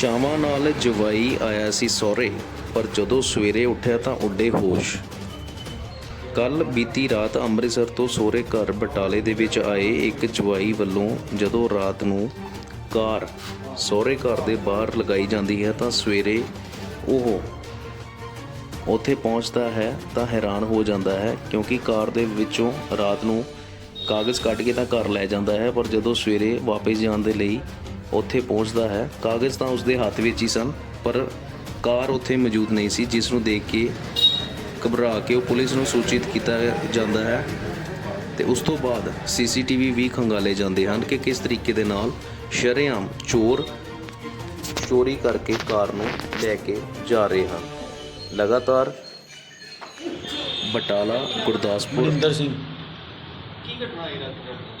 ਚਾਵਾਂ ਨਾਲ ਜਵਾਈ ਆਇਆ ਸੀ ਸਹੁਰੇ, ਪਰ ਜਦੋਂ ਸਵੇਰੇ ਉੱਠਿਆ ਤਾਂ ਉੱਡੇ ਹੋਸ਼। ਕੱਲ ਬੀਤੀ ਰਾਤ ਅੰਮ੍ਰਿਤਸਰ ਤੋਂ ਸਹੁਰੇ ਘਰ ਬਟਾਲੇ ਦੇ ਵਿੱਚ ਆਏ ਇੱਕ ਜਵਾਈ ਵੱਲੋਂ ਜਦੋਂ ਰਾਤ ਨੂੰ ਕਾਰ ਸਹੁਰੇ ਘਰ ਦੇ ਬਾਹਰ ਲਗਾਈ ਜਾਂਦੀ ਹੈ ਤਾਂ ਸਵੇਰੇ ਉਹ ਉੱਥੇ ਪਹੁੰਚਦਾ ਹੈ ਤਾਂ ਹੈਰਾਨ ਹੋ ਜਾਂਦਾ ਹੈ, ਕਿਉਂਕਿ ਕਾਰ ਦੇ ਵਿੱਚੋਂ ਰਾਤ ਨੂੰ ਕਾਗਜ਼ ਕੱਢ ਕੇ ਤਾਂ ਘਰ ਲੈ ਜਾਂਦਾ ਹੈ, ਪਰ ਜਦੋਂ ਸਵੇਰੇ ਵਾਪਸ ਜਾਣ ਦੇ ਲਈ ਉੱਥੇ ਪਹੁੰਚਦਾ ਹੈ। ਕਾਗਜ਼ ਤਾਂ ਉਸਦੇ ਹੱਥ ਵਿੱਚ ਹੀ ਸਨ ਪਰ ਕਾਰ ਉੱਥੇ ਮੌਜੂਦ ਨਹੀਂ ਸੀ ਜਿਸ ਨੂੰ ਦੇਖ ਕੇ ਘਬਰਾ ਕੇ ਉਹ ਪੁਲਿਸ ਨੂੰ ਸੂਚਿਤ ਕੀਤਾ ਜਾਂਦਾ ਹੈ। ਤੇ ਉਸ ਤੋਂ ਬਾਅਦ ਸੀਸੀਟੀਵੀ ਵੀ ਖੰਗਾਲੇ ਜਾਂਦੇ ਹਨ ਕਿ ਕਿਸ ਤਰੀਕੇ ਦੇ ਨਾਲ ਸ਼ਰੇਆਮ ਚੋਰ ਚੋਰੀ ਕਰਕੇ ਕਾਰ ਨੂੰ ਲੈ ਕੇ ਜਾ ਰਹੇ ਹਨ। ਲਗਾਤਾਰ ਬਟਾਲਾ ਗੁਰਦਾਸਪੁਰ। ਮਨਿੰਦਰ ਸਿੰਘ। ਕੀ ਘਟਨਾ ਹੋਈ ਰਾਤ ਨੂੰ?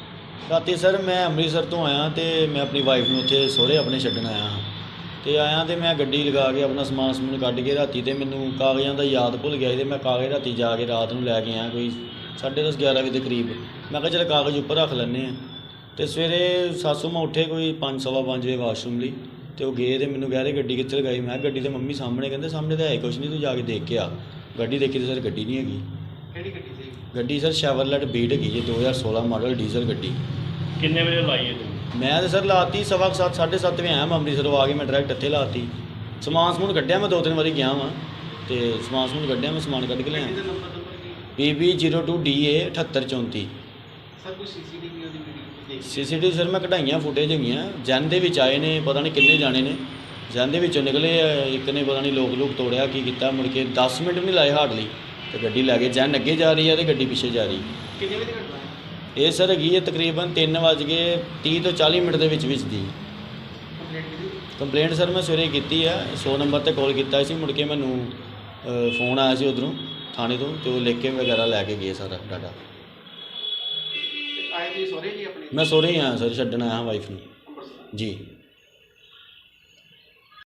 ਰਾਤੀ ਸਰ ਮੈਂ ਅੰਮ੍ਰਿਤਸਰ ਤੋਂ ਆਇਆ ਤੇ ਮੈਂ ਆਪਣੀ ਵਾਈਫ ਨੂੰ ਉੱਥੇ ਸਹੁਰੇ ਆਪਣੇ ਛੱਡਣ ਆਇਆ ਹਾਂ। ਤੇ ਆਇਆ ਤੇ ਮੈਂ ਗੱਡੀ ਲਗਾ ਕੇ ਆਪਣਾ ਸਮਾਨ ਸਮੂਨ ਕੱਢ ਕੇ ਰਾਤੀ ਤੇ ਮੈਨੂੰ ਕਾਗਜ਼ਾਂ ਦਾ ਯਾਦ ਭੁੱਲ ਗਿਆ ਸੀ ਤੇ ਮੈਂ ਕਾਗਜ਼ ਰਾਤੀ ਜਾ ਕੇ ਰਾਤ ਨੂੰ ਲੈ ਕੇ ਆਇਆ ਕੋਈ 10:30 11 ਵਜੇ ਦੇ ਕਰੀਬ। ਮੈਂ ਕਿਹਾ ਚਲ ਕਾਗਜ਼ ਉੱਪਰ ਰੱਖ ਲੈਂਦੇ ਆ ਤੇ ਸਵੇਰੇ ਸਾਸੂ ਮੈਂ ਉੱਠੇ ਕੋਈ 5:30 ਵਜੇ ਵਾਸ਼ਰੂਮ ਲਈ ਤੇ ਉਹ ਗਏ ਤੇ ਮੈਨੂੰ ਕਹਿ ਰਹੇ ਗੱਡੀ ਕਿੱਥੇ ਲਗਾਈ? ਮੈਂ ਕਿਹਾ ਗੱਡੀ ਤੇ ਮੰਮੀ ਸਾਹਮਣੇ ਕਹਿੰਦੇ, ਸਾਹਮਣੇ ਤਾਂ ਹੈ ਕੁਛ ਨਹੀਂ, ਤੂੰ ਜਾ ਕੇ ਦੇਖ ਕੇ ਆ। ਗੱਡੀ ਦੇਖੀ ਤੇ ਸਰ ਗੱਡੀ ਨਹੀਂ ਹੈਗੀ। ਕਿਹੜੀ ਗੱਡੀ ਸੀ? ਗੱਡੀ ਸਰ ਸ਼ੈਵਰਲੈਟ ਬੀਟ ਹੈਗੀ ਜੀ 2016 ਮਾਡਲ ਡੀਜ਼ਲ ਗੱਡੀ। ਕਿੰਨੇ ਵਜੇ ਲਾਈ ਹੈ ਤੂੰ ਮੈਂ ਤਾਂ ਸਰ ਲਾਤੀ ਸਵਾ ਕੁ ਸੱਤ ਸਾਢੇ ਸੱਤ ਵਜੇ ਆਇਆ ਮੈਂ ਅੰਮ੍ਰਿਤਸਰੋਂ ਆ ਕੇ ਮੈਂ ਡਾਇਰੈਕਟ ਇੱਥੇ ਲਾਤੀ। ਸਮਾਨ ਸਮੂਨ ਕੱਢਿਆ ਮੈਂ ਦੋ ਤਿੰਨ ਵਾਰੀ ਗਿਆ ਵਾਂ ਤੇ ਸਮਾਨ ਸਮੂਨ ਕੱਢਿਆ ਮੈਂ ਸਮਾਨ ਕੱਢ ਕੇ ਲਿਆ ਇਹਦਾ ਨੰਬਰ ਨੰਬਰ ਕੀ PB02DA 7834 ਸਰ ਕੋਈ ਸੀਸੀਟੀਵੀ ਉਹਦੀ ਵੀਡੀਓ ਦੇਖ? ਸੀਸੀਟੀਵੀ ਸਰ ਮੈਂ ਕਢਾਈਆਂ ਫੁਟੇਜ ਹੈਗੀਆਂ। ਜਨ ਦੇ ਵਿੱਚ ਆਏ ਨੇ ਪਤਾ ਨਹੀਂ ਕਿੰਨੇ ਜਾਣੇ ਨੇ। ਜਨ ਦੇ ਵਿੱਚੋਂ ਨਿਕਲੇ ਆ, ਇੱਕ ਨੇ ਪਤਾ ਨਹੀਂ ਲੋਕ ਲੋਕ ਤੋੜਿਆ ਕੀ ਕੀਤਾ ਮੁੜ ਕੇ 10 ਮਿੰਟ ਵੀ ਨਹੀਂ ਲਾਏ ਹਾਰਡਲੀ। ਤੇ ਗੱਡੀ ਲੈ ਕੇ ਜਨ ਅੱਗੇ ਜਾ ਰਹੀ ਹੈ ਤੇ ਗੱਡੀ ਪਿੱਛੇ ਜਾ ਰਹੀ ਕਿੰਨੇ ਵਜੇ ਘਟਨਾ ਹੈ? ਇਹ ਸਰ ਹੈਗੀ ਹੈ ਤਕਰੀਬਨ 3 ਵਜ ਕੇ 30 ਤੋਂ 40 ਮਿੰਟ ਦੇ ਵਿੱਚ ਵਿੱਚ ਦੀ। ਕੰਪਲੀਟ ਕੀਤੀ? ਕੰਪਲੇਂਟ ਸਰ ਮੈਂ ਸਵੇਰੇ ਕੀਤੀ ਆ 100 ਨੰਬਰ ਤੇ ਕਾਲ ਕੀਤਾ ਸੀ ਮੁੜ ਕੇ ਮੈਨੂੰ ਅ, ਫੋਨ ਆਇਆ ਸੀ ਉਧਰੋਂ ਥਾਣੇ ਤੋਂ ਤੇ ਉਹ ਲਿਖ ਕੇ ਵਗੈਰਾ ਲੈ ਕੇ ਗਏ ਸਾਰਾ ਡਾਟਾ ਆਏ ਜੀ ਆਪਣੇ? ਮੈਂ ਸੋਰੇ ਹੀ ਆਇਆ ਸਰ ਛੱਡਣ ਆਇਆ ਵਾਈਫ ਨੂੰ। ਅੰਮ੍ਰਿਤਸਰ। ਜੀ।